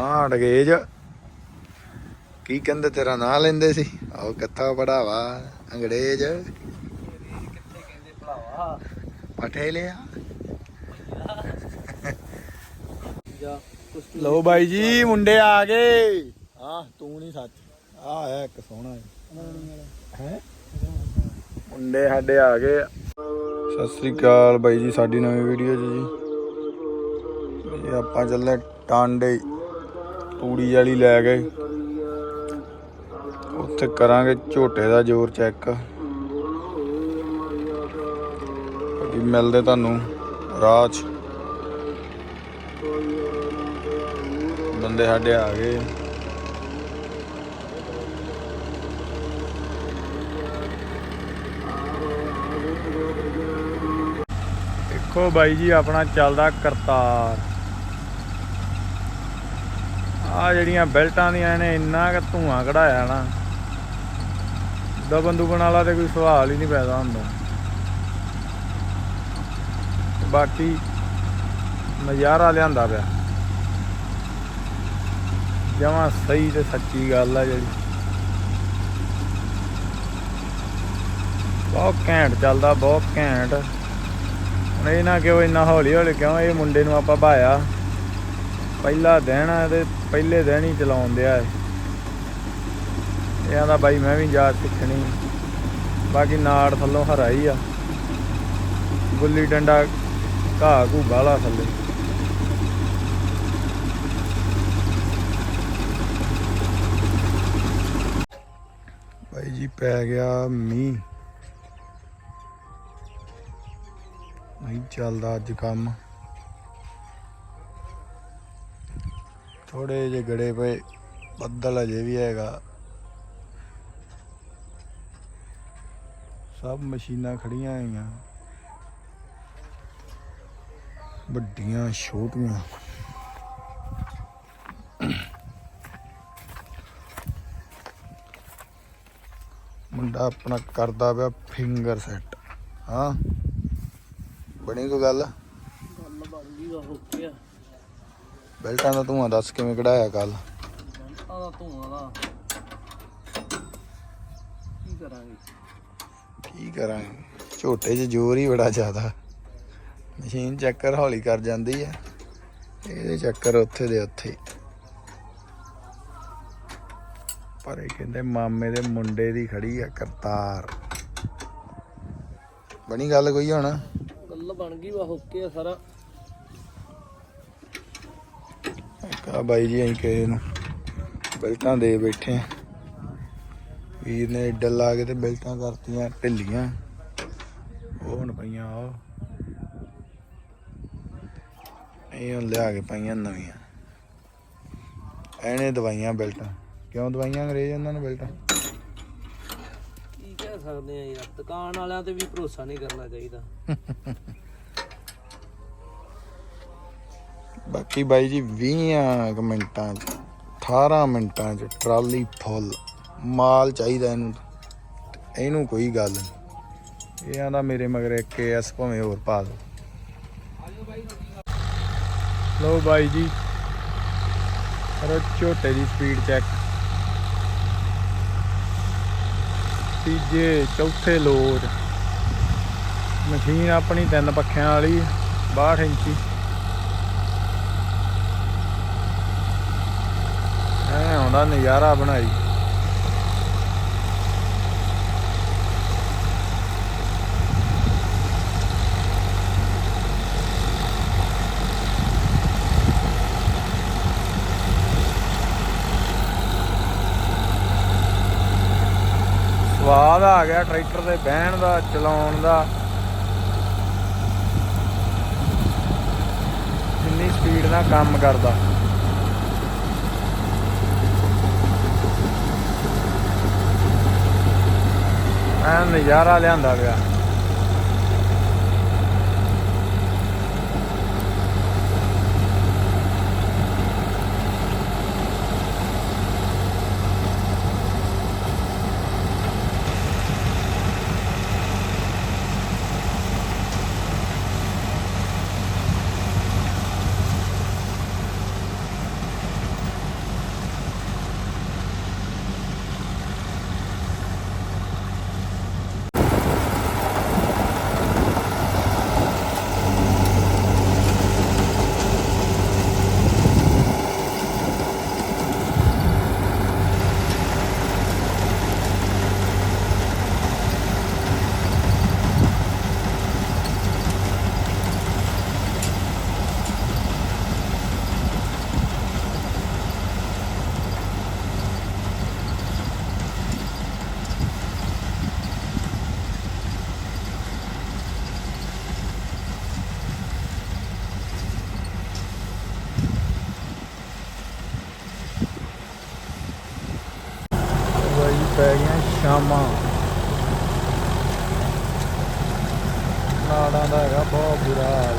ਹਾਂ ਅੰਗਰੇਜ਼ ਕੀ ਕਹਿੰਦੇ, ਤੇਰਾ ਨਾਂ ਲੈਂਦੇ ਸੀ? ਆਹ, ਕਿੱਥਾ ਪੜਾਵਾ ਅੰਗਰੇਜ਼। ਕਿੱਥੇ ਕਹਿੰਦੇ ਭਰਾਵਾ ਪਠੇ ਲਿਆ। ਲਓ ਬਾਈ ਜੀ, ਮੁੰਡੇ ਆ ਗਏ। ਹਾਂ ਤੂੰ ਨਹੀਂ ਸੱਚ। ਆ ਆਇਆ ਇੱਕ ਸੋਹਣਾ ਹੈ? ਮੁੰਡੇ ਸਾਡੇ ਆ ਗਏ। ਸਤਿ ਸ੍ਰੀ ਅਕਾਲ ਬਾਈ ਜੀ, ਸਾਡੀ ਨਵੀਂ ਵੀਡੀਓ 'ਚ ਜੀ। ਆਪਾਂ ਚੱਲੇ ਟਾਂਡੇ। ਤੂੜੀ ਵਾਲੀ ਲੈ ਗਏ। ਉੱਥੇ ਕਰਾਂਗੇ ਝੋਟੇ ਦਾ ਜ਼ੋਰ ਚੈੱਕ ਬਾਕੀ ਮਿਲਦੇ ਤੁਹਾਨੂੰ ਰਾਹ ਬੰਦੇ ਸਾਡੇ ਆ ਗਏ। ਦੇਖੋ ਬਾਈ ਜੀ, ਆਪਣਾ ਚੱਲਦਾ ਕਰਤਾਰ। ਆ ਜਿਹੜੀਆਂ ਬੈਲਟਾਂ ਦੀਆਂ ਇਹਨੇ ਇੰਨਾ ਕੁ ਧੂਆਂ ਕਢਾਇਆ ਨਾ ਦਬਨ ਬੰਦੂਕਣ ਵਾਲਾ ਤੇ ਕੋਈ ਸਵਾਲ ਹੀ ਨਹੀਂ ਪੈਦਾ ਹੁੰਦਾ। ਬਾਕੀ ਨਜ਼ਾਰਾ ਲਿਆਂਦਾ ਪਿਆ। ਜਮਾ ਸਹੀ ਤੇ ਸੱਚੀ ਗੱਲ ਆ ਜਿਹੜੀ। ਬਹੁਤ ਘੈਂਟ ਚੱਲਦਾ, ਬਹੁਤ ਘੈਂਟ। ਹੁਣ ਇਹ ਨਾ ਕਿਉਂ ਇੰਨਾ ਹੌਲੀ ਹੌਲੀ ਕਿਉਂ, ਇਹ ਮੁੰਡੇ ਨੂੰ ਆਪਾਂ ਭਾਇਆ। ਪਹਿਲਾ ਦਿਨ ਆ ਤੇ ਪਹਿਲੇ ਦਿਨ ਹੀ ਚਲਾਉਣ ਦਿਆ ਏ ਇਹ ਆਂਦਾ ਬਾਈ, ਮੈਂ ਵੀ ਜਾ ਸਿੱਖਣੀ ਬਾਕੀ ਨਾੜ ਥੱਲੋਂ ਹਰਾ ਹੀ ਆ। ਗੁੱਲੀ ਡੰਡਾ ਘਾਹ ਘੂ ਬਾਲਾ ਥੱਲੇ। ਭਾਈ ਜੀ, ਪੈ ਗਿਆ ਮੀਂਹ। ਨਹੀਂ ਚੱਲਦਾ ਅੱਜ ਕੰਮ। ਥੋੜੇ ਜਿਹੇ ਗੜੇ ਪਏ, ਬੱਦਲ ਅਜੇ ਵੀ ਹੈਗਾ। ਸਭ ਮਸ਼ੀਨਾਂ ਖੜੀਆਂ ਹੋਈਆਂ ਵੱਡੀਆਂ, ਛੋਟੀਆਂ। ਮੁੰਡਾ ਆਪਣਾ ਕਰਦਾ ਪਿਆ ਫਿੰਗਰ ਸੈੱਟ ਹਾਂ? ਬਣੀ ਕੋਈ ਗੱਲ? ਗੱਲ ਬਣ ਗਈ ਆ ਓਕੇ ਬੈਲਟਾਂ ਦਾ ਧੂਆਂ ਦੱਸ ਕਿਵੇਂ ਕਢਾਇਆ ਕੱਲ ਬੰਟਾ ਦਾ ਧੂਆਂ ਦਾ। ਕੀ ਕਰਾਂਗੇ? ਕੀ ਕਰਾਂਗੇ? ਝੋਟੇ 'ਚ ਜ਼ੋਰ ਹੀ ਬੜਾ ਜ਼ਿਆਦਾ। ਮਸ਼ੀਨ ਚੱਕਰ ਹੌਲੀ ਕਰ ਜਾਂਦੀ ਹੈ ਇਹਦੇ ਚੱਕਰ ਉੱਥੇ ਦੇ ਉੱਥੇ। ਪਰ ਇਹ ਕਹਿੰਦੇ ਮਾਮੇ ਦੇ ਮੁੰਡੇ ਦੀ ਖੜੀ ਆ ਕਰਤਾਰ। ਬਣੀ ਗੱਲ ਕੋਈ ਹੁਣ? ਗੱਲ ਬਣ ਗਈ ਵਾ ਆ ਸਾਰਾ। ਕਾ ਬਾਈ ਜੀ ਅਸੀਂ ਕਿਸੇ ਨੂੰ ਬੈਲਟਾਂ ਦੇ ਬੈਠੇ ਆ ਵੀਰ ਨੇ ਏਡਲ ਲਾ ਕੇ ਤੇ ਬੈਲਟਾਂ ਕਰਤੀਆਂ ਢਿੱਲੀਆਂ। ਉਹ ਹੁਣ ਪਈਆਂ ਆ ਇਹ ਹੁਣ ਲਿਆ ਕੇ ਪਾਈਆਂ ਨਵੀਆਂ। ਐਨੇ ਦਵਾਈਆਂ ਬੈਲਟਾਂ। ਕਿਉਂ ਦਵਾਈਆਂ ਅੰਗਰੇਜ਼ ਇਹਨਾਂ ਨੇ ਬੈਲਟਾਂ? ਕੀ ਕਹਿ ਸਕਦੇ ਆ ਯਾਰ ਦੁਕਾਨ ਵਾਲਿਆਂ ਤੇ ਵੀ ਭਰੋਸਾ ਨਹੀਂ ਕਰਨਾ ਚਾਹੀਦਾ। ਬਾਕੀ ਬਾਈ ਜੀ 20 ਕੁ ਮਿੰਟਾਂ ਚ 18 ਮਿੰਟਾਂ ਚ ਟਰਾਲੀ ਫੁੱਲ, ਮਾਲ ਚਾਹੀਦਾ ਇਹਨੂੰ ਇਹਨੂੰ ਕੋਈ ਗੱਲ ਨਹੀਂ ਇਹ ਆਂਦਾ ਮੇਰੇ ਮਗਰ ਇੱਕ ਐਸ ਭਾਵੇਂ ਹੋਰ ਪਾ ਦੋ। ਲੋ ਬਾਈ ਜੀ, ਕਰੋ ਝੋਟੇ ਦੀ ਸਪੀਡ ਚੈੱਕ। ਤੀਜੇ, ਚੌਥੇ ਲੋਡ। ਮਸ਼ੀਨ ਆਪਣੀ ਤਿੰਨ ਪੱਖਿਆਂ ਵਾਲੀ 62 ਇੰਚੀ। ਐ ਨਜ਼ਾਰਾ ਬਣਾਈ। ਸਵਾਦ ਆ ਗਿਆ ਟਰੈਕਟਰ ਦੇ ਬਹਿਣ ਦਾ, ਚਲਾਉਣ ਦਾ। ਕਿੰਨੀ ਸਪੀਡ ਨਾਲ ਕੰਮ ਕਰਦਾ। ਐ ਨਜ਼ਾਰਾ ਲਿਆਂਦਾ ਪਿਆ। ਪੈ ਗਈਆਂ ਸ਼ਾਮਾਂ। ਨਾੜਾਂ ਦਾ ਹੈਗਾ ਬਹੁਤ ਬੁਰਾ ਹਾਲ।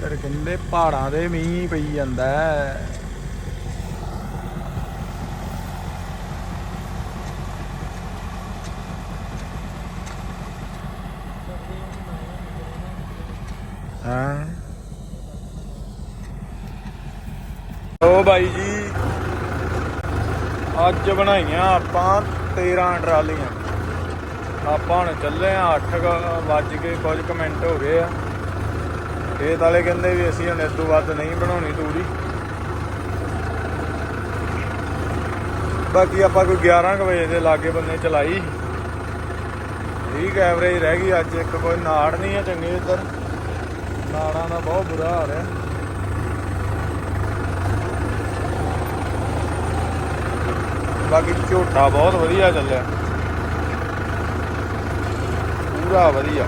ਤੇਰੇ ਕਹਿੰਦੇ ਪਹਾੜਾਂ ਦੇ ਮੀਂਹ ਪਈ ਜਾਂਦਾ ਹੈ। ਹਾਂ ਓ ਬਾਈ ਜੀ, ਅੱਜ ਬਣਾਈਆਂ ਆਪਾਂ 13 ਟਰਾਲੀਆਂ। ਆਪਾਂ ਹੁਣ ਚੱਲੇ ਆ 8 ਵੱਜ ਕੇ ਕੁਝ ਕੁ ਮਿੰਟ ਹੋ ਗਏ ਆ। ਇਹ ਵਾਲੇ ਕਹਿੰਦੇ ਵੀ ਅਸੀਂ ਹੁਣ ਇਸ ਤੋਂ ਵੱਧ ਨਹੀਂ ਬਣਾਉਣੀ ਤੂੜੀ। ਬਾਕੀ ਆਪਾਂ ਕੋਈ 11 ਕੁ ਵਜੇ ਦੇ ਲਾਗੇ ਬੰਨੇ ਚਲਾਈ। ਠੀਕ ਐਵਰੇਜ ਰਹਿ ਗਈ ਅੱਜ, ਇੱਕ ਕੋਈ ਨਾੜ ਨਹੀਂ ਹੈ ਚੰਗੀ ਇੱਧਰ। ਨਾੜਾਂ ਦਾ ਬਹੁਤ ਬੁਰਾ ਹਾਲ ਹੈ। ਬਾਕੀ ਝੋਟਾ ਬਹੁਤ ਵਧੀਆ ਚੱਲਿਆ। ਪੂਰਾ ਵਧੀਆ।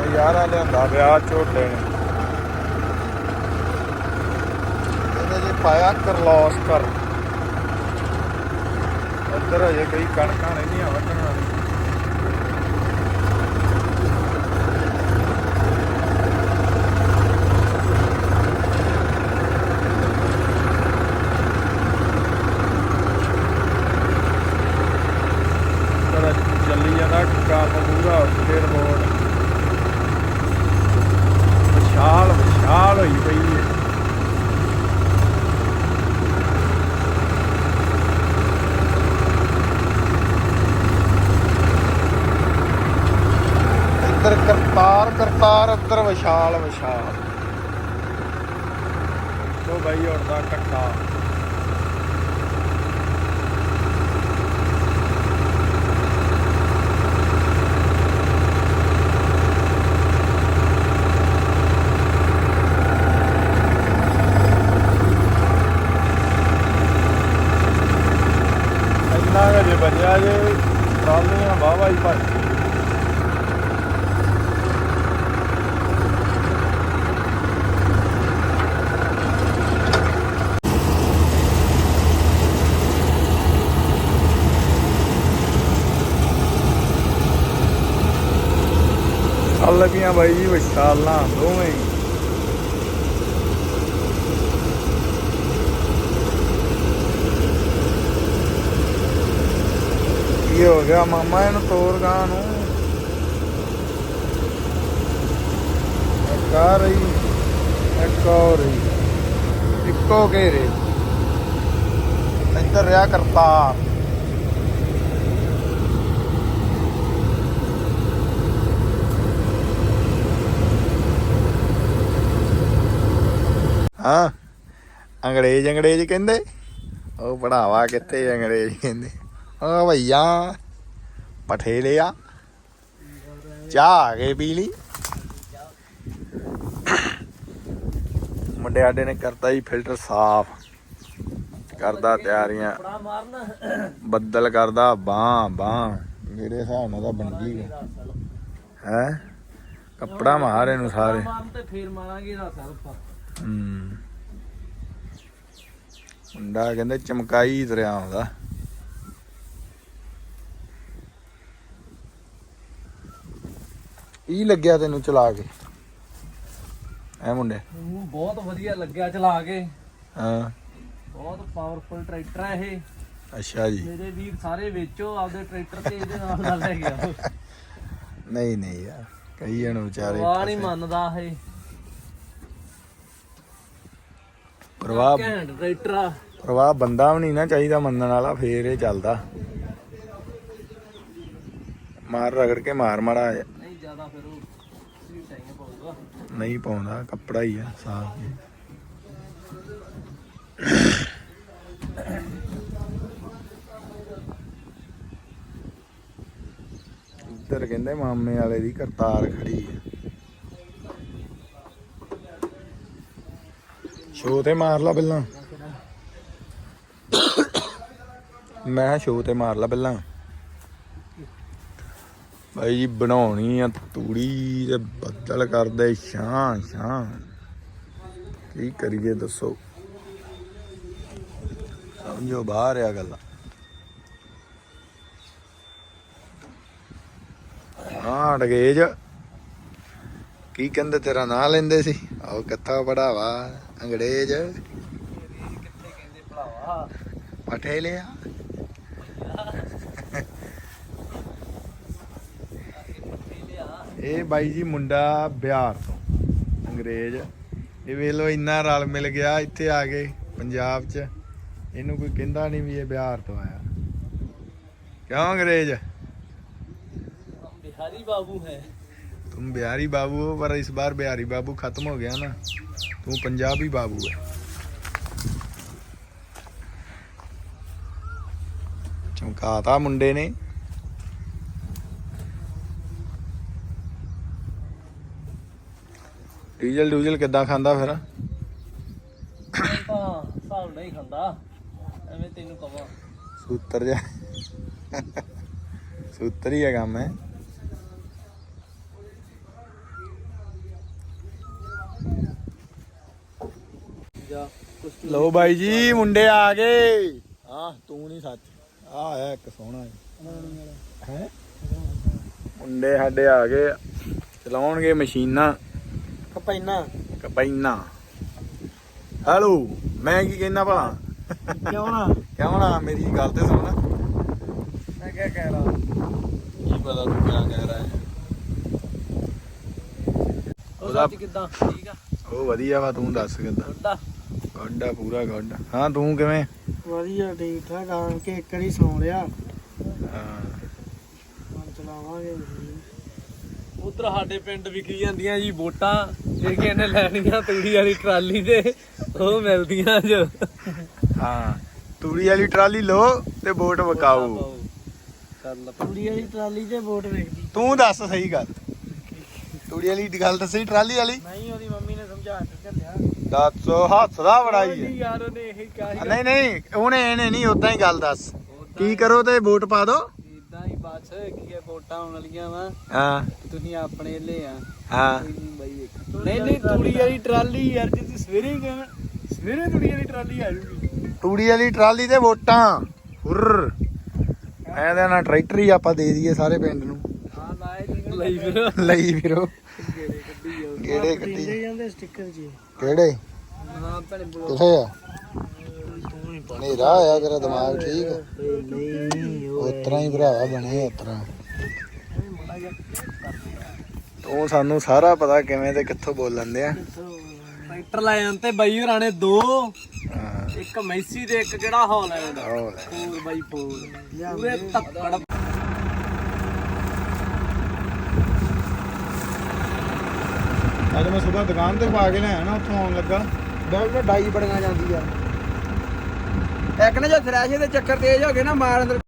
ਨਜ਼ਾਰਾ ਲਿਆਂਦਾ ਵਿਆਹ ਝੋਟੇ ਨੇ। ਇਹਨੇ ਜੇ ਪਾਇਆ ਕਰਲੋਸ ਕਰ ਇੱਧਰ ਅਜੇ ਕਈ ਕਣਕਾਂ ਰਹਿੰਦੀਆਂ ਵੱਢਣ ਵਾਲੀ ਪਰ ਚੱਲੀ ਜਾਂਦਾ ਕੰਮ ਪੂਰਾ ਫੇਰ ਮੋੜ ਵਿਸ਼ਾਲ ਵਿਸ਼ਾਲ ਹੋਈ ਪਈ ਹੈ ਇੱਧਰ ਕਰਤਾਰ ਕਰਤਾਰ ਇੱਧਰ ਵਿਸ਼ਾਲ ਵਿਸ਼ਾਲ। ਲੋ ਬਾਈ ਉੜਦਾ ਕੱਟਾ ਇੰਨਾ ਕੁ ਜੇ ਬਚਿਆ ਜੇ ਟਰਾਲੀਆਂ ਵਾਹਵਾ ਹੀ ਭਰ ਚੱਲ ਲੱਗੀਆਂ ਬਾਈ ਜੀ ਵਿਸ਼ਾਲਾਂ ਦੋਵੇਂ ਕੀ ਹੋ ਗਿਆ ਮਾਮਾ ਇਹਨੂੰ ਤੋਰ ਗਾਂ ਨੂੰ? ਇੱਕ ਰਹੀ, ਇੱਕ ਆ ਰਹੀ, ਇੱਕੋ ਘੇਰੇ। ਇੱਧਰ ਰਿਹਾ ਕਰਤਾਰ। ਹਾਂ? ਅੰਗਰੇਜ਼ ਅੰਗਰੇਜ਼ ਕਹਿੰਦੇ? ਉਹ ਪੜਾਵਾ ਕਿੱਥੇ ਅੰਗਰੇਜ਼ ਕਹਿੰਦੇ? ਓ ਭਈਆ ਪਠੇ ਲਿਆ ਚਾਹ ਆ ਕੇ ਪੀ ਲਈ। ਮੁੰਡੇ ਆਡੇ ਨੇ ਕਰਤਾ ਜੀ ਫਿਲਟਰ ਸਾਫ਼। ਕਰਦਾ ਤਿਆਰੀਆਂ। ਬੱਦਲ ਕਰਦਾ, ਬਾਹ ਬਾਹ। ਮੇਰੇ ਹਿਸਾਬ ਨਾਲ ਤਾਂ ਬਣ ਗਈ ਹੈ? ਕੱਪੜਾ ਮਾਰ ਇਹਨੂੰ ਸਾਰੇ। ਤੇ ਫੇਰ ਮਾਰਾਂਗੇ ਇਹਦਾ ਸਰਫ ਹੂੰ। ਮੁੰਡਾ ਕਹਿੰਦੇ ਚਮਕਾਈ ਦਰਿਆ ਆਉਂਦਾ। ਇਹ ਲੱਗਿਆ ਤੈਨੂੰ ਚਲਾ ਕੇ? ਐ ਮੁੰਡੇ? ਮੈਨੂੰ ਬਹੁਤ ਵਧੀਆ ਲੱਗਿਆ ਚਲਾ ਕੇ। ਹਾਂ। ਬਹੁਤ ਪਾਵਰਫੁਲ ਟਰੈਕਟਰ ਹੈ ਇਹ। ਅੱਛਾ ਜੀ। ਮੇਰੇ ਵੀਰ ਸਾਰੇ ਵੇਚੋ ਆਪਦੇ ਟਰੈਕਟਰ ਤੇ ਇਹਦੇ ਨਾਲ ਨਾਲ ਲੈ ਗਿਆ ਨਹੀਂ ਨਹੀਂ ਯਾਰ। ਕਈ ਜਣ ਵਿਚਾਰੇ ਵਾਹ ਨਹੀਂ। ਮੰਨਦਾ ਇਹ। ਪ੍ਰਵਾਹ ਘੈਂਟ ਟਰੈਕਟਰ ਆ। ਪ੍ਰਵਾਹ ਬੰਦਾ ਵੀ ਨਹੀਂ ਨਾ ਚਾਹੀਦਾ ਮੰਨਣ ਵਾਲਾ ਫੇਰ ਇਹ ਚੱਲਦਾ। ਮਾਰ ਰਗੜ ਕੇ ਮਾਰ ਮਾੜਾ। ਨਹੀਂ ਜ਼ਿਆਦਾ ਫਿਰ ਉਹ ਨਹੀਂ ਪਾਉਂਦਾ ਕੱਪੜਾ ਹੀ ਆ ਸਾਫ਼ ਹੀ ਇੱਧਰ ਕਹਿੰਦੇ ਮਾਮੇ ਵਾਲੇ ਦੀ ਕਰਤਾਰ ਖੜੀ ਆ। ਸ਼ੋ ਤੇ ਮਾਰ ਲਾ ਪਹਿਲਾਂ। ਮੈਂ ਸ਼ੋ ਤੇ ਮਾਰ ਲਾ ਪਹਿਲਾਂ। ਬਾਈ ਜੀ, ਬਣਾਉਣੀ ਆ ਤੂੜੀ ਤੇ ਬੱਦਲ ਕਰਦੇ ਛਾਂ ਛਾਂ। ਕੀ ਕਰੀਏ ਦੱਸੋ? ਸਮਝੋ ਬਾਹਰ ਆ ਗੱਲਾਂ। ਹਾਂ, ਅੜਗੇਜ। ਕੀ ਕਹਿੰਦੇ, ਤੇਰਾ ਨਾਂ ਲੈਂਦੇ ਸੀ? ਆਹ ਕਿੱਥਾ ਪੜਾਵਾ। ਅੰਗਰੇਜ਼। ਕਿੱਥੇ ਕਹਿੰਦੇ ਭਲਾਵਾ ਇਹ ਬਾਈ ਜੀ ਮੁੰਡਾ ਬਿਹਾਰ ਤੋਂ, ਅੰਗਰੇਜ਼। ਇਹ ਵੇਖ ਲੋ ਇੰਨਾ ਰਲ ਮਿਲ ਗਿਆ ਇੱਥੇ ਆ ਕੇ ਪੰਜਾਬ 'ਚ। ਇਹਨੂੰ ਕੋਈ ਕਹਿੰਦਾ ਨਹੀਂ ਵੀ ਇਹ ਬਿਹਾਰ ਤੋਂ ਆਇਆ। ਕਿਉਂ ਅੰਗਰੇਜ਼? ਬਿਹਾਰੀ ਬਾਬੂ ਹੈ। तुम बिहारी बाबू हो पर इस बार बिहारी बाबू खत्म हो गया ना तू पंजाबी बाबू है ਚਮਕਾਤਾ ਮੁੰਡੇ ਨੇ ਡੀਜ਼ਲ ਡੂਜ਼ਲ ਕਿੱਦਾਂ ਖਾਂਦਾ ਫਿਰ ਤਾਂ ਹਿਸਾਬ ਨਹੀਂ ਖਾਂਦਾ ਐਵੇਂ ਤੈਨੂੰ ਕਵਾਂ ਸੂਤਰ ਜਾ ਸੂਤਰ ਹੀ ਹੈ ਕੰਮ ਹੈ ਜਾ ਕੁਛ ਲਓ ਬਾਈ ਜੀ ਮੁੰਡੇ ਆ ਗਏ। ਹਾਂ ਤੂੰ ਨਹੀਂ ਸੱਚ। ਆ ਆਇਆ ਇੱਕ ਸੋਹਣਾ ਹੈ। ਮੁੰਡੇ ਸਾਡੇ ਆ ਗਏ ਚਲਾਉਣਗੇ ਮਸ਼ੀਨਾਂ। ਕਪੈਨਾ। ਕਪੈਨਾ। ਹੈਲੋ ਮੈਂ ਕੀ ਕਹਿਣਾ ਭਲਾ? ਕਿਉਂ ਨਾ? ਕਿਉਂ ਨਾ? ਮੇਰੀ ਗੱਲ ਤੇ ਸੁਣ। ਮੈਂ ਕਿਆ ਕਹਿ ਰਹਾ? ਕੀ ਪਤਾ ਤੂੰ ਕੀ ਕਹਿ ਰਿਹਾ ਹੈ। ਉਹ ਉਹਦਾ- ਸੱਚ ਕਿਦਾਂ? ਠੀਕ ਆ? ਉਹ ਵਧੀਆ ਵਾ ਤੂੰ ਦੱਸ ਕਿੱਦਾਂ? ਵੱਡਾ ਗੋਡਾ ਪੂਰਾ ਗੋਡਾ। ਹਾਂ ਤੂੰ ਕਿਵੇਂ? ਵਧੀਆ ਠੀਕ ਠਾਕ ਆਣ ਕੇ ਇੱਕ ਵਾਰੀ ਸੌਂ ਲਿਆ। ਹਾਂ। ਹੁਣ ਚਲਾਵਾਂਗੇ। ਉਧਰ ਸਾਡੇ ਪਿੰਡ ਵਿਕੀ ਜਾਂਦੀਆਂ ਜੀ ਵੋਟਾਂ ਜੇ ਕਿਸੇ ਨੇ ਲੈਣੀਆਂ ਤੂੜੀ ਵਾਲੀ ਟਰਾਲੀ ਤੇ ਉਹ ਮਿਲਦੀਆਂ ਜੋ। ਹਾਂ ਤੂੜੀ ਵਾਲੀ ਟਰਾਲੀ ਲੋ ਤੇ ਵੋਟ ਵਕਾਓ। ਤੂੜੀ ਵਾਲੀ ਟਰਾਲੀ ਤੇ ਵੋਟ ਵੇਖਦੀ। ਤੂੰ ਦੱਸ ਸਹੀ ਗੱਲ। ਤੂੜੀ ਵਾਲੀ ਗੱਲ ਦੱਸੀ ਟਰਾਲੀ ਵਾਲੀ? ਨਹੀਂ ਉਹਦੀ ਮੰਮੀ ਨੇ ਸਮਝਾ ਕੇ ਘੱਲਿਆ। ਦੱਸ ਹੱਸਦਾ ਬੜਾ ਹੀ ਹੈ। ਯਾਰ ਉਹਨੇ ਇਹ ਕਿਹਾ ਸੀ ਨਹੀਂ ਨਹੀਂ ਉਹਨੇ ਇਹਨੇ ਨਹੀਂ ਉਦਾਂ ਹੀ ਗੱਲ ਦੱਸ। ਕੀ ਕਰੋ ਤੇ ਵੋਟ ਪਾ ਦੋ। ਇਦਾਂ ਹੀ ਬਸ ਕੀ ਹੈ ਵੋਟਾਂ ਆਉਣ ਵਾਲੀਆਂ ਵਾ। ਹਾਂ। ਤੁਸੀਂ ਆਪਣੇ ਲੈ ਆ। ਹਾਂ। ਨਹੀਂ ਨਹੀਂ ਤੂੜੀ ਵਾਲੀ ਟਰਾਲੀ ਯਾਰ ਜੇ ਤੂੰ ਸਵੇਰੇ ਹੀ ਕਹਿਣਾ ਸਵੇਰੇ ਤੂੜੀ ਵਾਲੀ ਟਰਾਲੀ ਆ ਜੂਗੀ। ਤੂੜੀ ਵਾਲੀ ਟਰਾਲੀ ਤੇ ਵੋਟਾਂ। ਹੁਰ। ਟਰੈਕਟਰ ਹੀ ਆਪਾਂ ਦੇ ਦਈਏ ਸਾਰੇ ਪਿੰਡ ਨੂੰ। ਹਾਂ ਲਾਏ ਨਹੀਂ ਲਈ ਫਿਰ। ਲਈ ਕਿਹੜੇ ਕੱਢੀ ਜਾਂਦੇ ਸਟicker ਜੀ। ਕਿਹੜੇ? ਹਾਂ ਭੈਣੇ ਬੋਲ ਕਿੱਥੇ ਆ? ਹਨੇਰਾ ਆਇਆ ਤੇਰਾ ਦਿਮਾਗ ਠੀਕ ਆ? ਨਹੀਂ ਉਹ ਉਤਰਾ ਹੀ ਭਰਾਵਾ ਬਣੇ ਉਤਰਾ ਤੂੰ ਸਾਨੂੰ ਸਾਰਾ ਪਤਾ ਕਿਵੇਂ ਤੇ ਕਿੱਥੋਂ ਬੋਲਣ ਦੇ ਆ ਟਰੈਕਟਰ ਲੈ ਜਾਂਦੇ ਬਾਈ ਹੋਰਾਂ ਨੇ ਦੋ। ਇੱਕ ਮੈਸੀ ਤੇ ਇੱਕ ਕਿਹੜਾ ਹਾਲ ਹੈ ਉਹਦਾ। 4 ਬਾਈ 4 ਪੂਰੇ ਤੱਕੜ ਅੱਜ ਮੈਂ ਸਵੇਰ ਦੁਕਾਨ ਤੇ ਪਾ ਕੇ ਲਿਆ ਨਾ, ਉੱਥੋਂ ਆਉਣ ਲੱਗਾ। ਬੈਲ ਡਾਈ ਬੜੀਆਂ ਜਾਂਦੀ ਆ। ਇੱਕ ਨੇ ਜੇ ਥ੍ਰੈਸ਼ੇ ਦੇ ਚੱਕਰ ਤੇਜ਼ ਹੋ ਗਏ ਨਾ ਮਾਰ ਅੰਦਰ